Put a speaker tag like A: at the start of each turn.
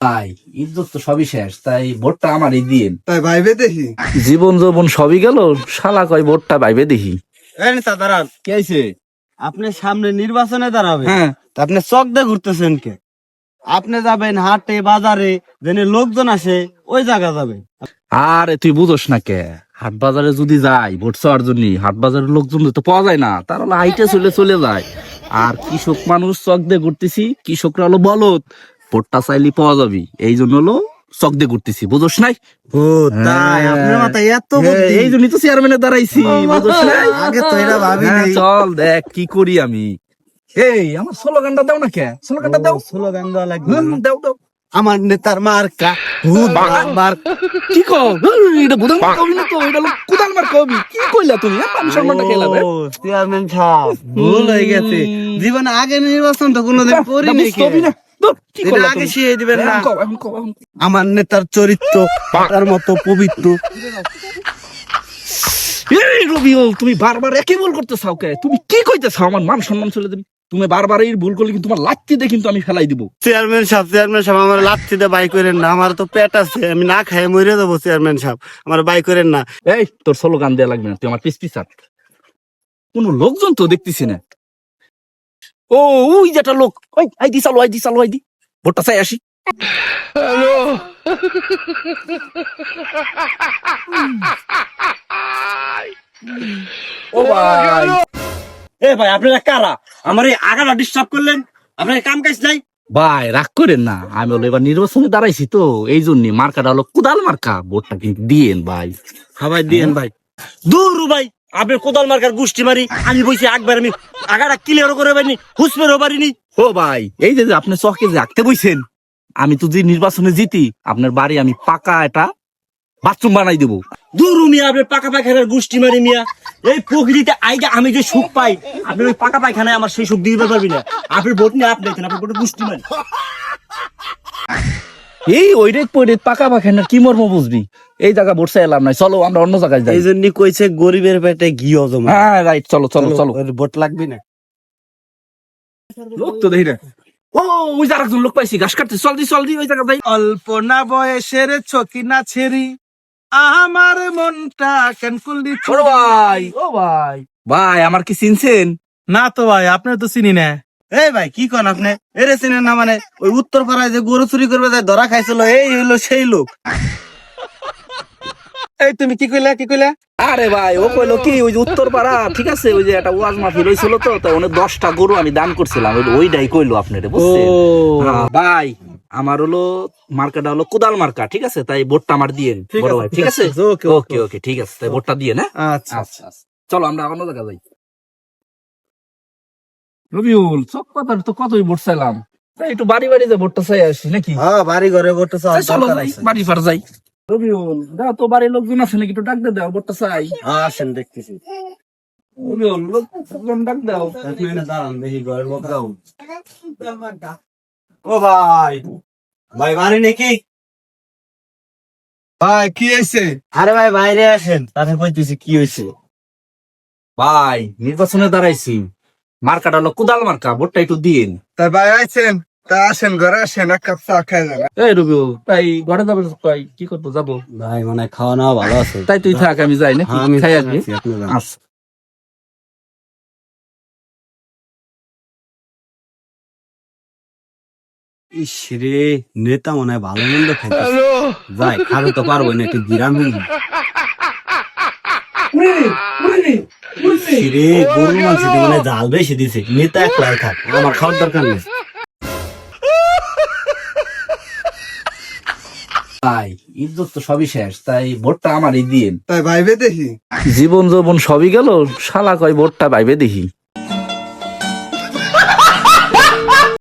A: তাই ইজ্জত তো সবই শেষ তাই ভোটটা আমারই দিন
B: তাই ভাইবে দেখি।
A: জীবন যৌবন সবই গেল শালা কয় ভোটটা ভাইবে দেখি।
B: এই নেতা দাঁড়ান
A: কে আইছে?
B: আপনি সামনে নির্বাচনে দাঁড়াবে
A: হ্যাঁ।
B: তা আপনি চক দিয়ে ঘুরতেছেন কে? আপনি যাবেন হাটে বাজারে যেনে লোকজন আসে ওই জায়গা যাবেন।
A: আরে তুই বুঝোস না কে? হাট বাজারে যদি যাই ভোট চাওয়ার জন্য হাট বাজারের লোকজন তো পাওয়া যায় না তারা হলো হাইটে চলে চলে যায়। আর কৃষক মানুষ চক দিয়ে ঘুরতেছি কৃষকরা হলো বলত ভোটটা চাইলে পাওয়া যাবি এই জন্য হলো চক দিয়ে ঘুরতেছি বুঝোস নাই
B: ও তাই আপনার মাথায় এত বুদ্ধি
A: এই জন্যই তো চেয়ারম্যানে দাঁড়াইছি বুঝোস নাই
B: আগে তো এটা ভাবি
A: হ্যাঁ, চল দেখ কি করি আমি এই আমার স্লোগানটা দাও না কে স্লোগানটা দাও
B: স্লোগান দেওয়া লাগবে
A: দাও দাও
B: আমার নেতার মার্কা মার
A: কি কও এটা বুধান কবি না তো এটা হলো কুদাল মার কবি কি কইলা তুমি হ্যাঁ, আমি সম্মানটা খেলাম
B: চেয়ারম্যান সাহেব ভুল হয়ে গেছে জীবনে আগে নির্বাচন তো কোনোদিন করিনি
A: কবি না
B: আমার নেতার চরিত্র তার মতো পবিত্র।
A: এই রবিউল তুমি বারবার একই ভুল করতে চাও কে তুমি কি কইতে চাও আমার মান সম্মান চলে দেবে। তুমি বারবার এই ভুল করলে কিন্তু তোমার লাত্তি দিয়ে কিন্তু আমি ফেলাই দিব।
B: চেয়ারম্যান সাহেব চেয়ারম্যান সাহেব আমার দিয়ে বাই করেন না। আমার তো পেট আছে আমি না খাই মরে যাব চেয়ারম্যান সাহেব। আমার বাই করেন না।
A: এই তোর স্লোগান দেওয়া লাগবে না। তুই আমার পিস পিস কোন লোকজন তো দেখতেছি না। ও ওই যেটা লোক। ওই আই দি চালো আই দি চালো আই দি। ভোটটা চাই আসি। ও ভাই।
B: এ ভাই আপনারা কারা? আমার এই আগাটা ডিস্টার্ব করলেন। আপনার কাম কাজ নাই?
A: ভাই রাগ করেন না। আমি হলো এবার নির্বাচনে দাঁড়াইছি তো এই জন্য মার্কাটা হলো কুদাল মার্কা। ভোটটা কিন্তু দিয়েন ভাই?
B: খাবার দিয়েন ভাই। দূর ভাই। আপনি কোদাল মার্কার গুষ্টি মারি আমি বইছি একবার আমি আগাটা ক্লিয়ার করে পারিনি হুসমেরও পারিনি।
A: ও ভাই এই যে আপনি চকে যে আঁকতে বইছেন আমি তো যে নির্বাচনে জিতি আপনার বাড়ি আমি পাকা এটা বাথরুম বানাই দেবো।
B: দূর মিয়া আপনি পাকা পায়খানার গুষ্টি মারি মিয়া। এই প্রকৃতিতে আইগা আমি যে সুখ পাই আপনি ওই পাকা পায়খানায় আমার সেই সুখ দিতে পারবি না। আপনি ভোট নিয়ে আপনি আপনি ভোটে গুষ্টি মারি
A: এই ওই রেট পই রেট পাকা পাখানার কি মর্ম বুঝবি? এই জায়গা ভোট চাইলাম নাই চলো আমরা অন্য জায়গায় যাই।
B: এই জন্য কইছে গরিবের পেটে ঘি অজমা।
A: হ্যাঁ রাইট চলো চলো চলো
B: ভোট লাগবে না।
A: লোক তো দেখি না। ও ওই যে আরেকজন লোক পাইছি ঘাস কাটতে। চল দি চল দি ওই জায়গা যাই।
C: অল্প না বয়সের ছকি না ছেড়ি আমার মনটা কেন করলি
A: ও ভাই। ও ভাই। ভাই আমার কি চিনছেন?
C: না তো ভাই আপনার তো চিনি না।
B: এই ভাই কি কন আপনি? এরে চিনেন না মানে? ওই উত্তর পাড়ায় যে গরু চুরি করবে যায় ধরা খাইছিল এই হলো সেই লোক।
C: এই তুমি কি কইলা কি কইলা?
A: আরে ভাই ও কইলো কি ওই যে উত্তর পাড়া ঠিক আছে ওই যে একটা ওয়াজ মাহফিল তো তো দশটা গরু আমি দান করছিলাম ওইটাই কইলো আপনারে বুঝছেন? হ্যাঁ, ভাই আমার হলো মার্কাটা হলো কোদাল মার্কা ঠিক আছে? তাই ভোটটা আমার দিয়েন
C: ঠিক
A: বড় ভাই
C: ঠিক
A: আছে
C: ওকে
A: ওকে ঠিক আছে তাই ভোটটা দিয়ে না?
C: আচ্ছা
A: আচ্ছা আচ্ছা। চলো আমরা অন্য জায়গা যাই। রবিউল চক পাতার তো কতই ভোট চাইলাম? একটু বাড়ি বাড়ি যে ভোটটা চাই আসি নাকি?
B: হ্যাঁ বাড়ি ঘরে ভোট
A: তাই চলো বাড়ি পার যাই। রবিউল দাও তো বাড়ির লোকজন আছে নাকি একটু ডাক দে দাও ভোটটা চাই।
B: আসেন দেখতেছি।
A: রবিউল লোকজন ডাক দাও।
B: দাঁড়ান দেখি ঘরের লোক দাও। ও ভাই ভাই বাড়ি নাকি?
C: ভাই কি হয়েছে?
B: আরে ভাই বাইরে আসেন তাতে কইতেছি কি হয়েছে।
A: ভাই নির্বাচনে দাঁড়াইছি। মার্কাটা হলো কুদাল মার্কা ভোটটা একটু দিন
C: তাই ভাই আইছেন তা আসেন ঘরে আসেন এক কাপ চা খাই যান।
A: এই রবিউল তাই ঘরে যাবে তাই কি করব যাব?
B: ভাই মানে খাওয়া নাওয়া ভালো আছে।
A: তাই তুই থাক আমি যাই না
B: হ্যাঁ, আমি
A: খাই আসবি
B: আছি, আপনি
A: আচ্ছা।
B: ইস রে নেতা মনে হয় ভালো মন্দ খাইতেছে। যাই খাবে তো পারব না একটু গিরাম রে গরুর মাংস দিয়ে মানে জাল বেশি দিছে। নেতা একলাই আমার খাওয়ার দরকার নেই।
A: তাই ইজ্জত তো সবই শেষ। তাই ভোটটা আমারই দিন
C: তাই ভাইবে দেখি।
A: জীবন যৌবন সবই গেল। শালা কয় ভোটটা পাইবে দেখি।